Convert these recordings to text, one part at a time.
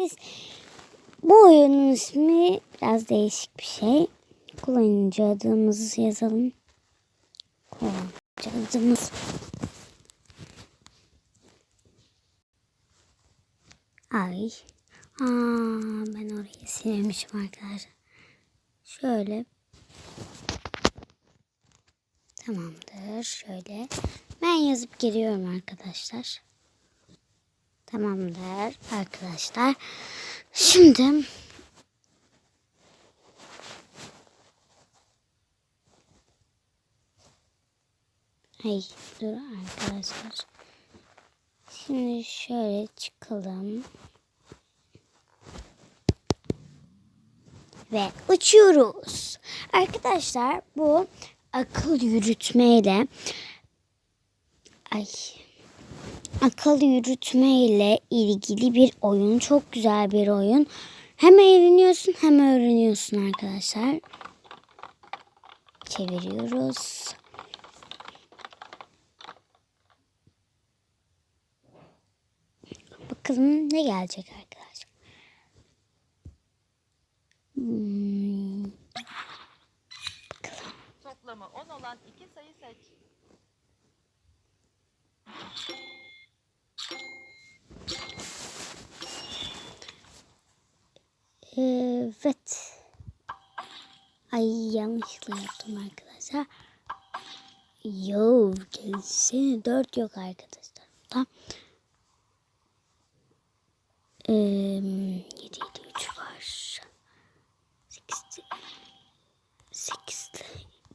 geldiniz. Bu oyunun ismi biraz değişik bir şey. Kullanıcı adımızı yazalım. Kullanıcı adımız. Ay. Aa, ben orayı silmişim arkadaşlar. Şöyle. Tamamdır. Şöyle. Ben yazıp giriyorum arkadaşlar. Tamamdır arkadaşlar. Şimdi Ay dur arkadaşlar. Şimdi şöyle çıkalım. Ve uçuyoruz. Arkadaşlar bu akıl yürütmeyle ay akıl yürütme ile ilgili bir oyun. Çok güzel bir oyun. Hem eğleniyorsun hem öğreniyorsun arkadaşlar. Çeviriyoruz. Bakalım ne gelecek arkadaşlar. Hmm, Toplamı 10 olan iki sayı seç. Evet. Ay yanlışlıkla yaptım arkadaşlar. Yo gelsene dört yok arkadaşlar. Tamam. Ee, 7 7 3 var. 8 8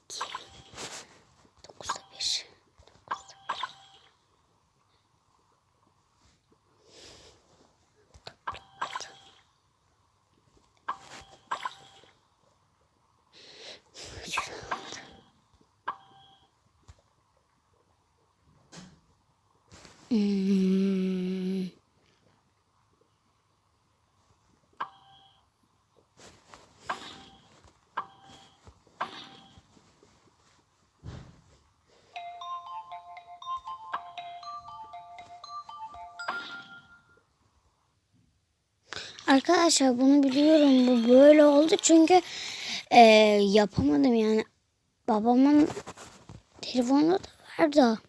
2 Hmm. Arkadaşlar bunu biliyorum. Bu böyle oldu çünkü e, yapamadım yani. Babamın telefonunda da var da.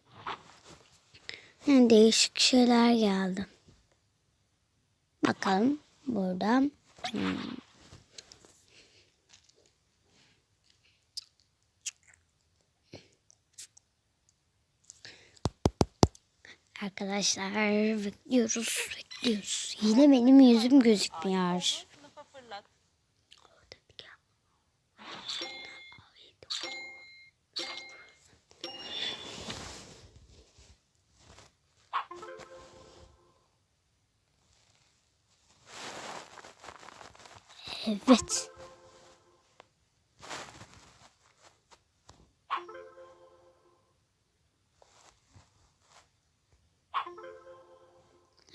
Yani değişik şeyler geldi. Bakalım burada. Hmm. Arkadaşlar bekliyoruz, bekliyoruz. Yine benim yüzüm gözükmüyor. Evet.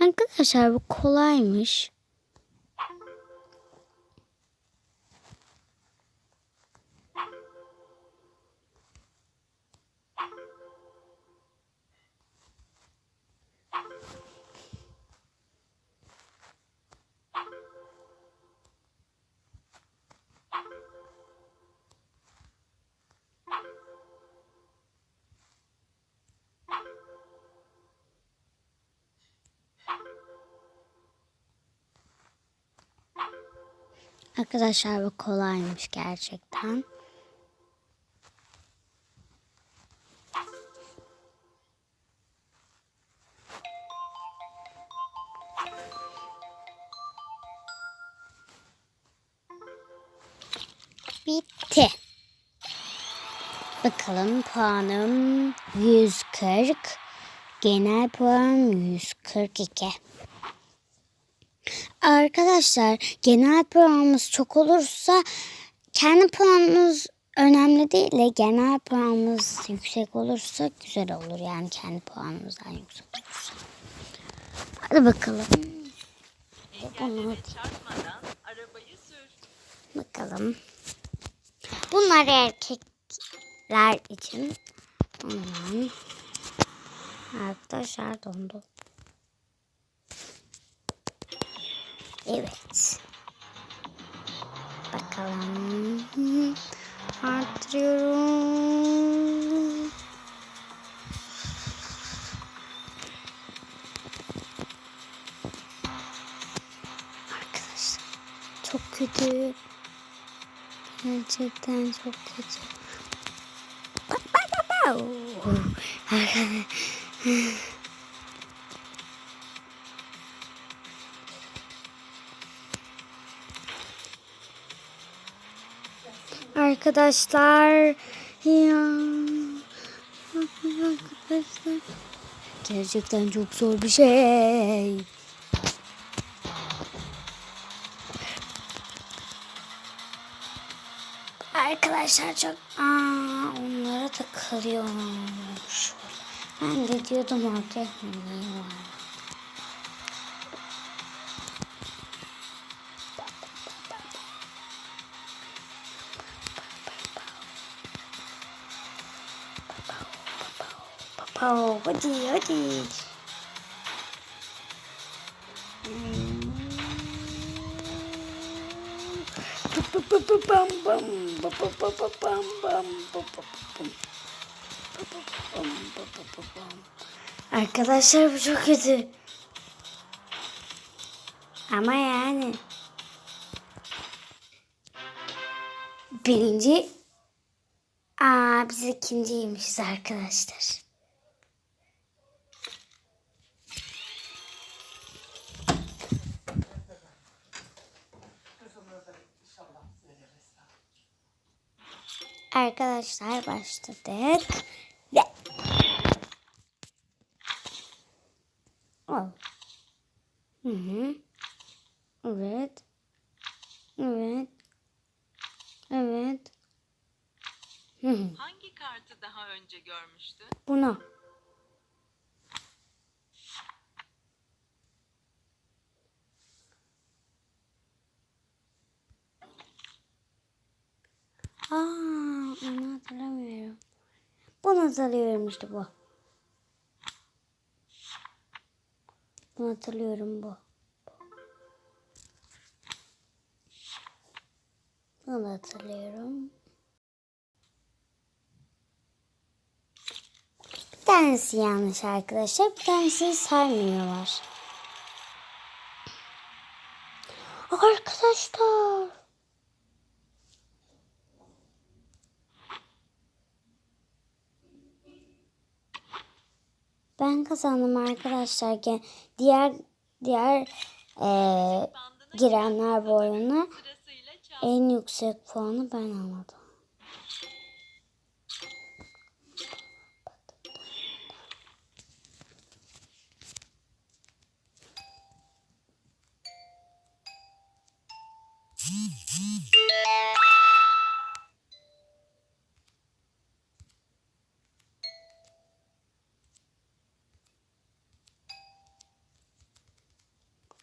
Arkadaşlar bu kolaymış. Arkadaşlar bu kolaymış gerçekten. Bitti. Bakalım puanım 140. Genel puan 142. Arkadaşlar genel puanımız çok olursa kendi puanımız önemli değil de genel puanımız yüksek olursa güzel olur. Yani kendi puanımızdan yüksek olursa. Hadi bakalım. Bakalım. Bunlar erkekler için. Aman. Arkadaşlar dondu. Evet. Bakalım. Arttırıyorum. Arkadaşlar çok kötü. Gerçekten çok kötü. Bak bak bak bak. Arkadaşlar ya arkadaşlar gerçekten çok zor bir şey. Arkadaşlar çok aa onlara takılıyormuş. Ben de diyordum orada neyi var. Papa, hadi hadi. Arkadaşlar bu çok kötü. Ama yani. Birinci. Aa biz ikinciymişiz arkadaşlar. Arkadaşlar başladık. Ve... Oh. Hı hı. Evet. Evet. Evet. Hı hı. Hangi kartı daha önce görmüştün? Bunu. Bunu hatırlıyorum işte bu. Bunu hatırlıyorum bu. Bunu hatırlıyorum. Bir tanesi yanlış arkadaşlar. Bir tanesini saymıyorlar. Arkadaşlar. Ben kazandım arkadaşlar. Diğer diğer Bandını girenler bu oyuna en yüksek puanı ben aldım.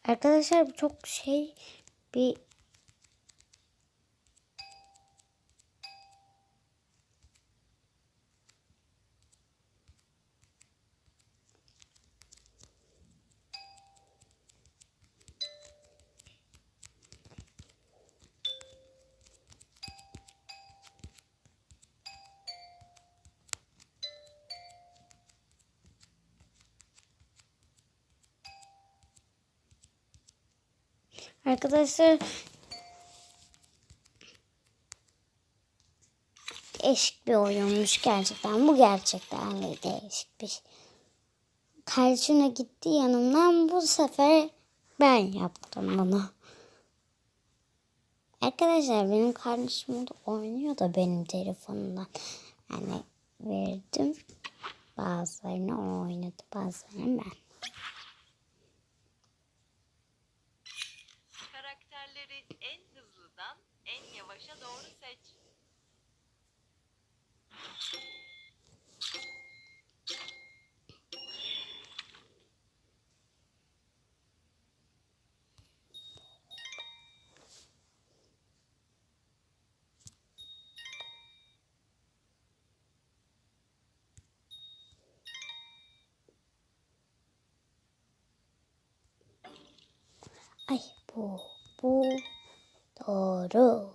Arkadaşlar bu çok şey bir Arkadaşlar değişik bir oyunmuş gerçekten. Bu gerçekten de değişik bir şey. Kardeşimle gitti yanımdan bu sefer ben yaptım bunu. Arkadaşlar benim kardeşim de oynuyor da benim telefonumdan. Yani verdim. Bazılarını oynadı bazılarını ben. Karakterleri en hızlıdan en yavaşa doğru seç. Ay bu Bu, doğru.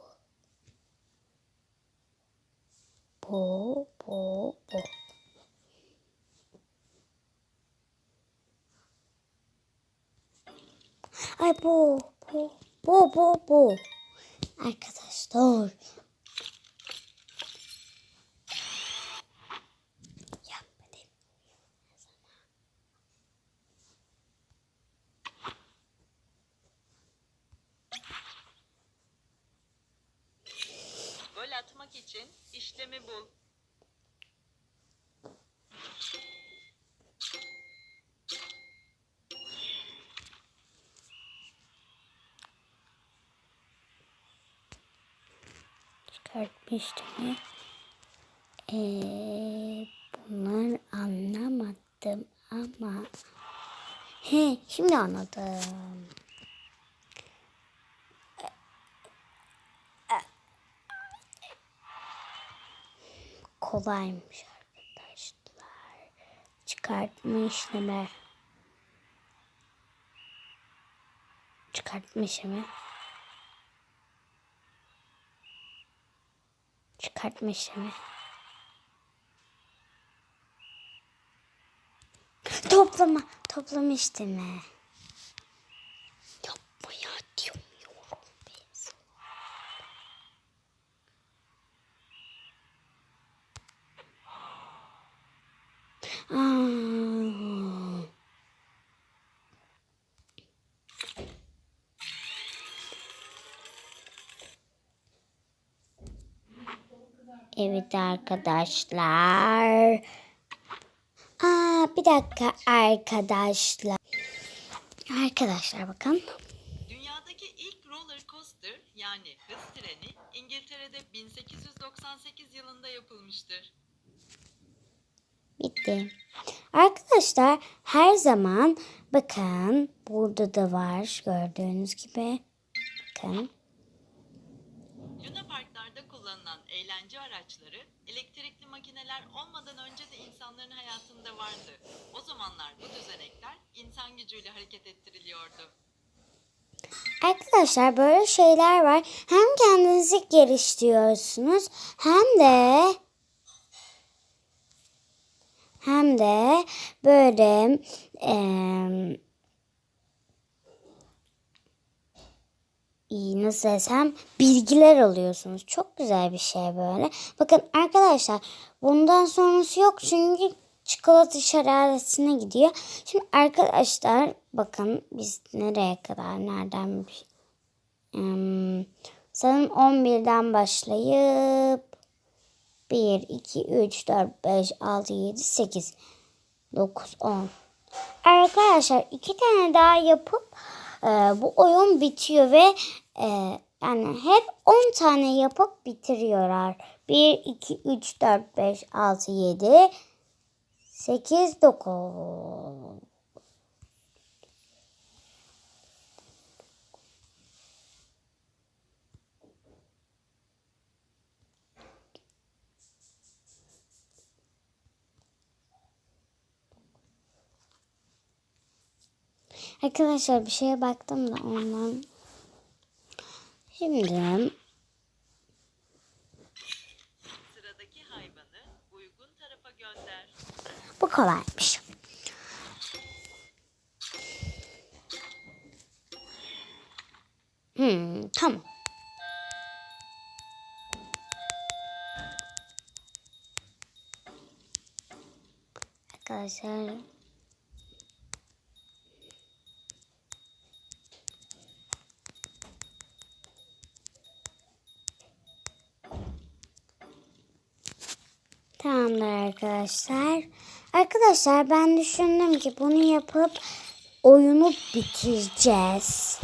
Bu, bu, bu. Ay bu, bu, bu, bu, bu. Arkadaşlar. Çıkartmıştım. Ee, bunları anlamadım ama he şimdi anladım. Kolaymış arkadaşlar. Çıkartma işlemi. Çıkartma işlemi. Çıkartma işlemi. Toplama. Toplama işlemi. Evet arkadaşlar. Aa, bir dakika arkadaşlar. Arkadaşlar bakın. Dünyadaki ilk roller coaster yani hız treni İngiltere'de 1898 yılında yapılmıştır. Bitti. Arkadaşlar her zaman bakın burada da var gördüğünüz gibi. Bakın. Vardı. O zamanlar bu düzenekler insan gücüyle hareket ettiriliyordu. Arkadaşlar böyle şeyler var. Hem kendinizi geliştiriyorsunuz hem de hem de böyle iyi nasıl desem bilgiler alıyorsunuz. Çok güzel bir şey böyle. Bakın arkadaşlar bundan sonrası yok çünkü çikolata şelalesine gidiyor. Şimdi arkadaşlar bakın biz nereye kadar nereden bir Hmm, sanırım 11'den başlayıp 1, 2, 3, 4, 5, 6, 7, 8, 9, 10. Arkadaşlar iki tane daha yapıp e, bu oyun bitiyor ve e, yani hep 10 tane yapıp bitiriyorlar. 1, 2, 3, 4, 5, 6, 7, 8, 9. Arkadaşlar bir şeye baktım da ondan. Şimdi kolaymış. Hmm, tamam. Arkadaşlar Tamamdır arkadaşlar. Arkadaşlar ben düşündüm ki bunu yapıp oyunu bitireceğiz.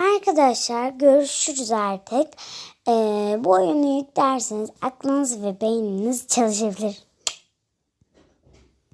Arkadaşlar görüşürüz artık. Ee, bu oyunu yüklerseniz aklınız ve beyniniz çalışabilir.